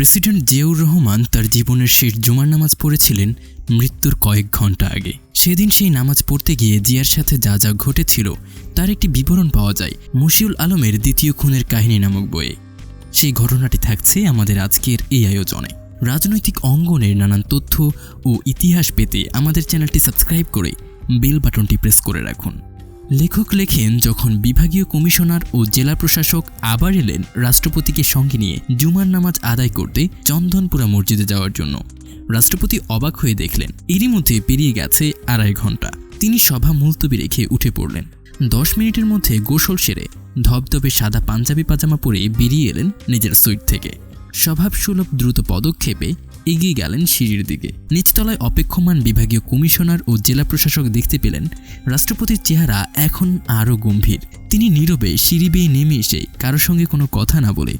President Ziaur Rahman তার জীবনের শেষ জুমার নামাজ পড়েছিলেন মৃত্যুর কয়েক ঘণ্টা আগে। সেদিন সেই নামাজ পড়তে গিয়ে জিয়ার সাথে যা যা ঘটেছিল, তার একটি বিবরণ পাওয়া যায়, মশিউল আলমের দ্বিতীয় খুনের কাহিনী নামক বইয়ে। সেই ঘটনাটি থাকছে আমাদের আজকের এই আয়োজনে। রাজনৈতিক অঙ্গনের নানান তথ্য ও ইতিহাস পেতে আমাদের চ্যানেলটি সাবস্ক্রাইব করে বেল বাটনটি প্রেস করে রাখুন। লেখক লেখেন, যখন বিভাগীয় কমিশনার ও জেলা প্রশাসক আবার এলেন রাষ্ট্রপতিকে সঙ্গে নিয়ে জুমার নামাজ আদায় করতে চন্দনপুরা মসজিদে যাওয়ার জন্য, রাষ্ট্রপতি অবাক হয়ে দেখলেন, এরই মধ্যে পেরিয়ে গেছে আড়াই ঘণ্টা তিনি সভা মুলতবি রেখে উঠে পড়লেন। দশ মিনিটের মধ্যে গোসল সেরে ধবধবে সাদা পাঞ্জাবি পাজামা পরে বেরিয়ে এলেন নিজের সুইট থেকে। স্বভাবসুলভ দ্রুত পদক্ষেপে এগিয়ে গেলেন সিঁড়ির দিকে। নিচতলায় অপেক্ষমান বিভাগীয় কমিশনার ও জেলা প্রশাসক দেখতে পেলেন, রাষ্ট্রপতির চেহারা এখন আরও গম্ভীর। তিনি নীরবে সিঁড়ি বেয়ে নেমে এসে কারও সঙ্গে কোনো কথা না বলে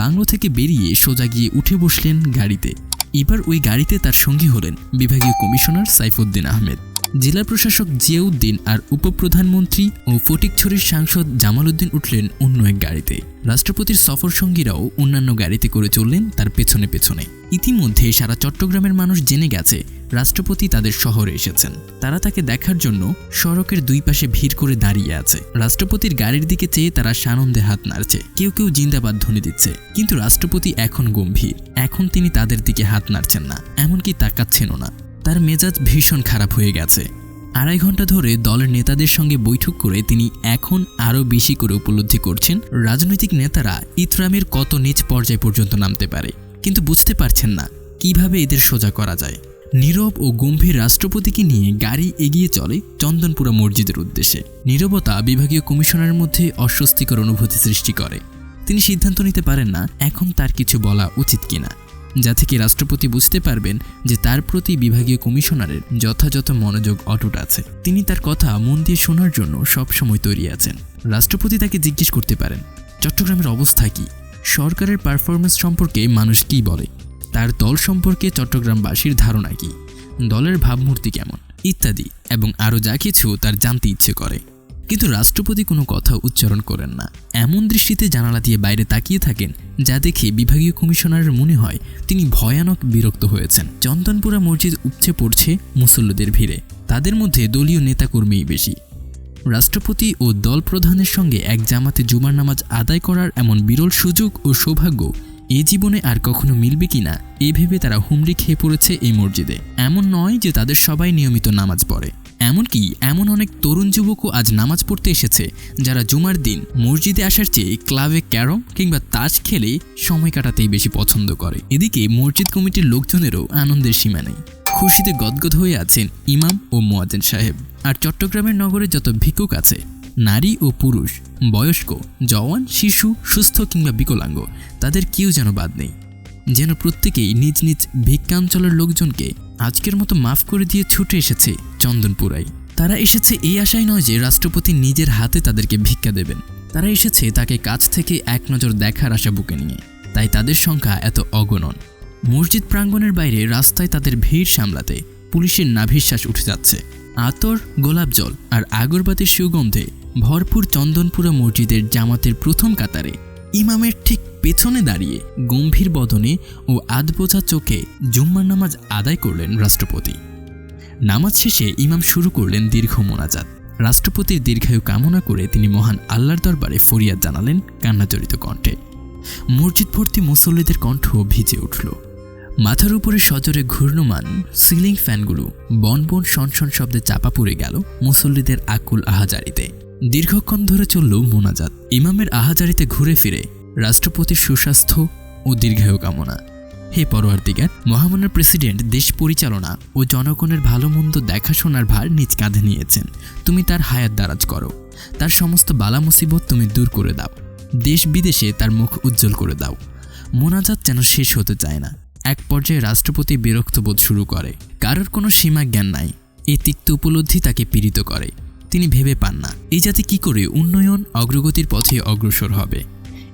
বাংলো থেকে বেরিয়ে সোজা গিয়ে উঠে বসলেন গাড়িতে। এবার ওই গাড়িতে তার সঙ্গী হলেন বিভাগীয় কমিশনার সাইফুদ্দিন আহমেদ। জেলা প্রশাসক জিয়াউদ্দিন আর উপপ্রধানমন্ত্রী ও ফটিকছড়ির সাংসদ জামাল উদ্দিন উঠলেন অন্য এক গাড়িতে। রাষ্ট্রপতির সফর সঙ্গীরাও অন্যান্য গাড়িতে করে চললেন তার পেছনে পেছনে। ইতিমধ্যে সারা চট্টগ্রামের মানুষ জেনে গেছে রাষ্ট্রপতি তাদের শহরে এসেছেন। তারা তাকে দেখার জন্য সড়কের দুই পাশে ভিড় করে দাঁড়িয়ে আছে। রাষ্ট্রপতির গাড়ির দিকে চেয়ে তারা সানন্দে হাত নাড়ছে। কেউ কেউ জিন্দাবাদ ধ্বনি দিচ্ছে। কিন্তু রাষ্ট্রপতি এখন গম্ভীর। এখন তিনি তাদের দিকে হাত নাড়ছেন না। এমনকি তাকাচ্ছেনও না। তার মেজাজ ভীষণ খারাপ হয়ে গেছে। আড়াই ঘণ্টা ধরে দলের নেতাদের সঙ্গে বৈঠক করে তিনি এখন আরও বেশি করে উপলব্ধি করছেন রাজনৈতিক নেতারা ইতরামের কত নিচ পর্যায় পর্যন্ত নামতে পারে। কিন্তু বুঝতে পারছেন না কীভাবে এদের সোজা করা যায়। নীরব ও গম্ভীর রাষ্ট্রপতিকে নিয়ে গাড়ি এগিয়ে চলে চন্দনপুরা মসজিদের উদ্দেশ্যে। নীরবতা বিভাগীয় কমিশনারের মধ্যে অস্বস্তিকর অনুভূতি সৃষ্টি করে। তিনি সিদ্ধান্ত নিতে পারেন না এখন তার কিছু বলা উচিত কিনা। যা থেকে রাষ্ট্রপতি বুঝতে পারবেন যে তার প্রতি বিভাগীয় কমিশনারের যথাযথ মনোযোগ অটুট আছে। তিনি তার কথা মন দিয়ে শোনার জন্য সবসময় তৈরি আছেন। রাষ্ট্রপতি তাকে জিজ্ঞেস করতে পারেন, চট্টগ্রামের অবস্থা কি? সরকারের পারফরমেন্স সম্পর্কে মানুষ কি বলে? তার দল সম্পর্কে চট্টগ্রামবাসীর ধারণা কি? দলের ভাবমূর্তি কেমন? ইত্যাদি, এবং আরও যা কিছু তার জানতে ইচ্ছে করে। কিন্তু রাষ্ট্রপতি কোনো কথা উচ্চারণ করেন না। এমন দৃষ্টিতে জানালা দিয়ে বাইরে তাকিয়ে থাকেন, যা দেখে বিভাগীয় কমিশনারের মনে হয় তিনি ভয়ানক বিরক্ত হয়েছেন। চন্দনপুরা মসজিদ উপচে পড়ছে মুসল্লিদের ভিড়ে। তাদের মধ্যে দলীয় নেতাকর্মীই বেশি। রাষ্ট্রপতি ও দল প্রধানের সঙ্গে এক জামাতে জুমার নামাজ আদায় করার এমন বিরল সুযোগ ও সৌভাগ্য এ জীবনে আর কখনো মিলবে কিনা, এ ভেবে তারা হুমড়ি খেয়ে পড়েছে এই মসজিদে। এমন নয় যে তাদের সবাই নিয়মিত নামাজ পড়ে। এমনকি এমন অনেক তরুণ যুবকও আজ নামাজ পড়তে এসেছে, যারা জুমার দিন মসজিদে আসার চেয়ে ক্লাবে ক্যারম কিংবা তাস খেলে সময় কাটাতেই বেশি পছন্দ করে। এদিকে মসজিদ কমিটির লোকজনেরও আনন্দের সীমা নেই। খুশিতে গদগদ হয়ে আছেন ইমাম ও মোয়াজেন সাহেব। আর চট্টগ্রামের নগরে যত ভিক্ষুক আছে, নারী ও পুরুষ, বয়স্ক, জওয়ান, শিশু, সুস্থ কিংবা বিকলাঙ্গ, তাদের কেউ যেন বাদ নেই। যেন প্রত্যেকেই নিজ নিজ ভিক্ষাঞ্চলের লোকজনকে আজকের মতো মাফ করে দিয়ে ছুটে এসেছে চন্দনপুরায় তারা এসেছে এই আশায় নয় যে রাষ্ট্রপতি নিজের হাতে তাদেরকে ভিক্ষা দেবেন। তারা এসেছে তাকে কাছ থেকে এক নজর দেখার আশা বুকে নিয়ে। তাই তাদের সংখ্যা এত অগণন। মসজিদ প্রাঙ্গণের বাইরে রাস্তায় তাদের ভিড় সামলাতে পুলিশের নাভিশ্বাস উঠে যাচ্ছে। আতর, গোলাপ জল আর আগরবাতির সুগন্ধে ভরপুর চন্দনপুরা মসজিদের জামাতের প্রথম কাতারে ইমামের ঠিক পেছনে দাঁড়িয়ে গম্ভীর বদনে ও আধবোঝা চোখে জুম্মার নামাজ আদায় করলেন রাষ্ট্রপতি। নামাজ শেষে ইমাম শুরু করলেন দীর্ঘ মোনাজাত। রাষ্ট্রপতির দীর্ঘায়ু কামনা করে তিনি মহান আল্লাহর দরবারে ফরিয়াদ জানালেন কান্নাজড়িত কণ্ঠে। মসজিদ ভর্তি মুসল্লিদের কণ্ঠ ভিজে উঠল। মাথার উপরে সজরে ঘূর্ণমান সিলিং ফ্যানগুলো বন বন শনশন শব্দে চাপা পড়ে গেল মুসল্লিদের আকুল আহাজারিতে। দীর্ঘক্ষণ ধরে চলল মোনাজাত। ইমামের আহাজারিতে ঘুরে ফিরে রাষ্ট্রপতির সুস্বাস্থ্য ও দীর্ঘায়ু কামনা। হে পরোয়ারদিগার মহামান্য প্রেসিডেন্ট, দেশ পরিচালনা ও জনগণের ভালো মন্দ দেখাশোনার ভার নিজ কাঁধে নিয়েছেন। তুমি তার হায়াত দারাজ করো। তার সমস্ত বালা মুসিবত তুমি দূর করে দাও। দেশ বিদেশে তার মুখ উজ্জ্বল করে দাও। মোনাজাত যেন শেষ হতে চায় না। এক পর্যায়ে রাষ্ট্রপতি বিরক্ত বোধ শুরু করে। কারোর কোনো সীমা জ্ঞান নাই। এই তিক্ত উপলব্ধি তাকে পীড়িত করে। তিনি ভেবে পান না। এই জাতি কি করে উন্নয়ন, অগ্রগতির পথে অগ্রসর হবে?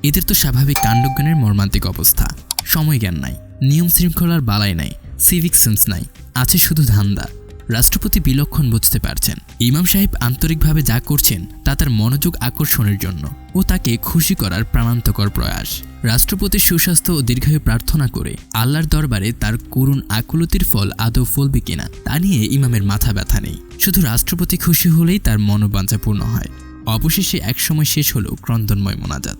এদের তো স্বাভাবিক কাণ্ডজ্ঞানের মর্মান্তিক অবস্থা। সময় জ্ঞান নাই। নিয়ম শৃঙ্খলার বালাই নাই সিভিক সেন্স নাই, আছে শুধু ধান্দা। রাষ্ট্রপতি বিলক্ষণ বুঝতে পারছেন। ইমাম সাহেব আন্তরিকভাবে যা করছেন, তা তার মনোযোগ আকর্ষণের জন্য ও তাকে খুশি করার প্রাণান্তকর প্রয়াস। রাষ্ট্রপতির সুস্বাস্থ্য ও দীর্ঘায়ু প্রার্থনা করে আল্লাহর দরবারে তার করুণ আকুলতির ফল আদৌ ফলবে কিনা, তা নিয়ে ইমামের মাথা ব্যথা নেই। শুধু রাষ্ট্রপতি খুশি হলেই তার মনোবাঞ্ছা পূর্ণ হয়। অবশেষে একসময় শেষ হলো ক্রন্দনময় মোনাজাত।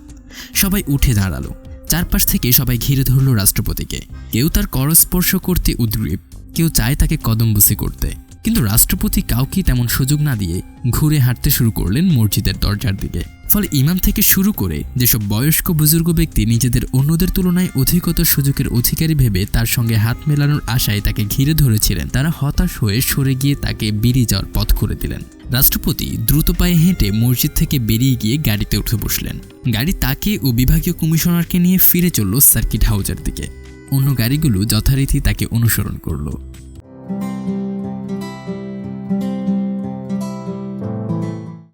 সবাই উঠে দাঁড়াল। চারপাশ থেকে সবাই ঘিরে ধরল রাষ্ট্রপতিকে। কেউ তার করস্পর্শ করতে উদ্গ্রীব, কেউ চায় তাকে কদমবুসি করতে। কিন্তু রাষ্ট্রপতি কাউকে তেমন সুযোগ না দিয়ে ঘুরে হাঁটতে শুরু করলেন মসজিদের দরজার দিকে। ফলে ইমাম থেকে শুরু করে যেসব বয়স্ক বুজুর্গ ব্যক্তি নিজেদের অন্যদের তুলনায় অধিকতর সুযোগের অধিকারী ভেবে তার সঙ্গে হাত মেলানোর আশায় তাকে ঘিরে ধরেছিলেন, তারা হতাশ হয়ে সরে গিয়ে তাকে বেরিয়ে যাওয়ার পথ করে দিলেন। রাষ্ট্রপতি দ্রুত পায়ে হেঁটে মসজিদ থেকে বেরিয়ে গিয়ে গাড়িতে উঠে বসলেন। গাড়ি তাকে ও বিভাগীয় কমিশনারকে নিয়ে ফিরে চলল সার্কিট হাউজের দিকে। অন্য গাড়িগুলো যথারীতি তাকে অনুসরণ করল।